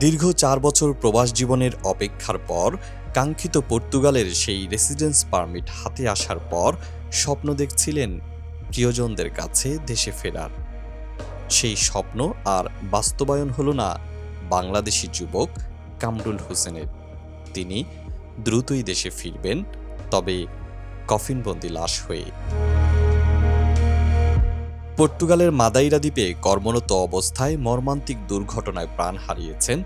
দীর্ঘ চার বছর প্রবাস জীবনের অপেক্ষার পর, কাঙ্ক্ষিত পর্তুগালের সেই রেসিডেন্স পারমিট হাতে আসার পর স্বপ্ন দেখছিলেন প্রিয়জনদের কাছে দেশে ফেরার। সেই স্বপ্ন আর বাস্তবায়ন হল না বাংলাদেশি যুবক কামরুল হোসেনের। তিনি দ্রুতই দেশে ফিরবেন, তবে কফিনবন্দি লাশ হয়ে পর্তুগালের মাদাইরা দ্বীপে কর্মরত অবস্থায় মর্মান্তিক দুর্ঘটনায় প্রাণ হারিয়েছেন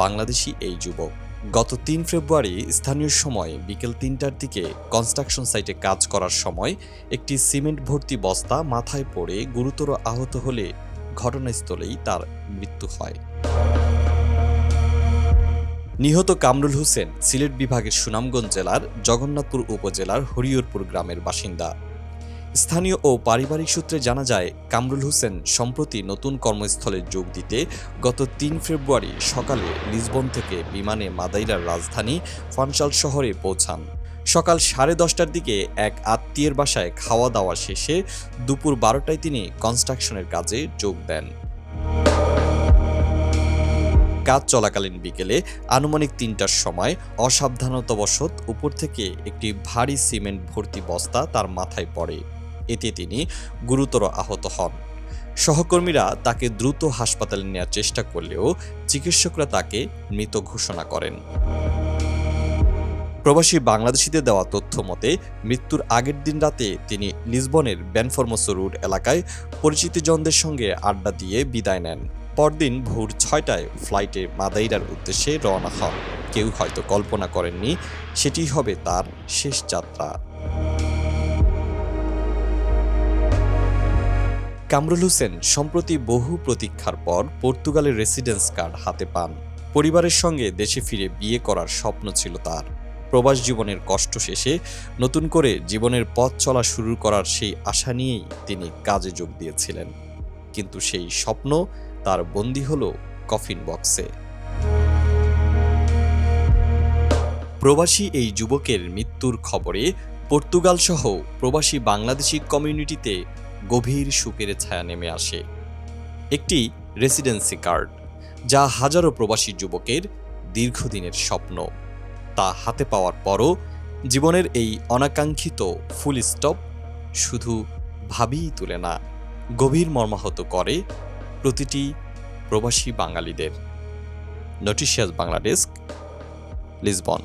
বাংলাদেশি এই যুবক। গত তিন ফেব্রুয়ারি স্থানীয় সময় বিকেল তিনটার দিকে কনস্ট্রাকশন সাইটে কাজ করার সময় একটি সিমেন্ট ভর্তি বস্তা মাথায় পড়ে গুরুতর আহত হলে ঘটনাস্থলেই তার মৃত্যু হয়। নিহত কামরুল হোসেন সিলেট বিভাগের সুনামগঞ্জ জেলার জগন্নাথপুর উপজেলার হরিয়রপুর গ্রামের বাসিন্দা। স্থানীয় ও পারিবারিক সূত্রে জানা যায়, কামরুল হোসেন সম্প্রতি নতুন কর্মস্থলে যোগ দিতে গত তিন ফেব্রুয়ারি সকালে লিসবন থেকে বিমানে মাদাইরার রাজধানী ফানশাল শহরে পৌঁছান। সকাল সাড়ে দশটার দিকে এক আত্মীয়ের বাসায় খাওয়া দাওয়া শেষে দুপুর বারোটায় তিনি কনস্ট্রাকশনের কাজে যোগ দেন। কাজ চলাকালীন বিকেলে আনুমানিক তিনটার সময় অসাবধানতাবশত উপর থেকে একটি ভারী সিমেন্ট ভর্তি বস্তা তার মাথায় পড়ে। এতে তিনি গুরুতর আহত হন। সহকর্মীরা তাকে দ্রুত হাসপাতালে নেওয়ার চেষ্টা করলেও চিকিৎসকরা তাকে মৃত ঘোষণা করেন। প্রবাসী বাংলাদেশিদের দেওয়া তথ্য মতে, মৃত্যুর আগের দিন রাতে তিনি লিসবনের ব্যানফরমোসো রোড এলাকায় পরিচিতজনদের সঙ্গে আড্ডা দিয়ে বিদায় নেন। পরদিন ভোর ছয়টায় ফ্লাইটে মাদাইরার উদ্দেশ্যে রওনা হন। কেউ হয়তো কল্পনা করেননি সেটি হবে তার শেষ যাত্রা। কামরুল হোসেন সম্প্রতি বহু প্রতীক্ষার পর পর্তুগালের রেসিডেন্স কার্ড হাতে পান। পরিবারের সঙ্গে দেশে ফিরে বিয়ে করার স্বপ্ন ছিল তার। প্রবাস জীবনের কষ্ট শেষে নতুন করে জীবনের পথ চলা শুরু করার সেই আশা নিয়েই তিনি কাজে যোগ দিয়েছিলেন। কিন্তু সেই স্বপ্ন তার বন্দী হল কফিন বক্সে প্রবাসী এই যুবকের মৃত্যুর খবরে পর্তুগাল সহ প্রবাসী বাংলাদেশি কমিউনিটিতে গভীর শোকের ছায়া নেমে আসে। একটি রেসিডেন্সি কার্ড যা হাজারো প্রবাসী যুবকের দীর্ঘদিনের স্বপ্ন। তা হাতে পাওয়ার পরও জীবনের এই অনাকাঙ্ক্ষিত ফুল স্টপ শুধু ভাবিই তুলে না, গভীর মর্মাহত করে প্রতিটি প্রবাসী বাঙালিদের। নোটিশিয়াস বাংলাদেশ লিসবন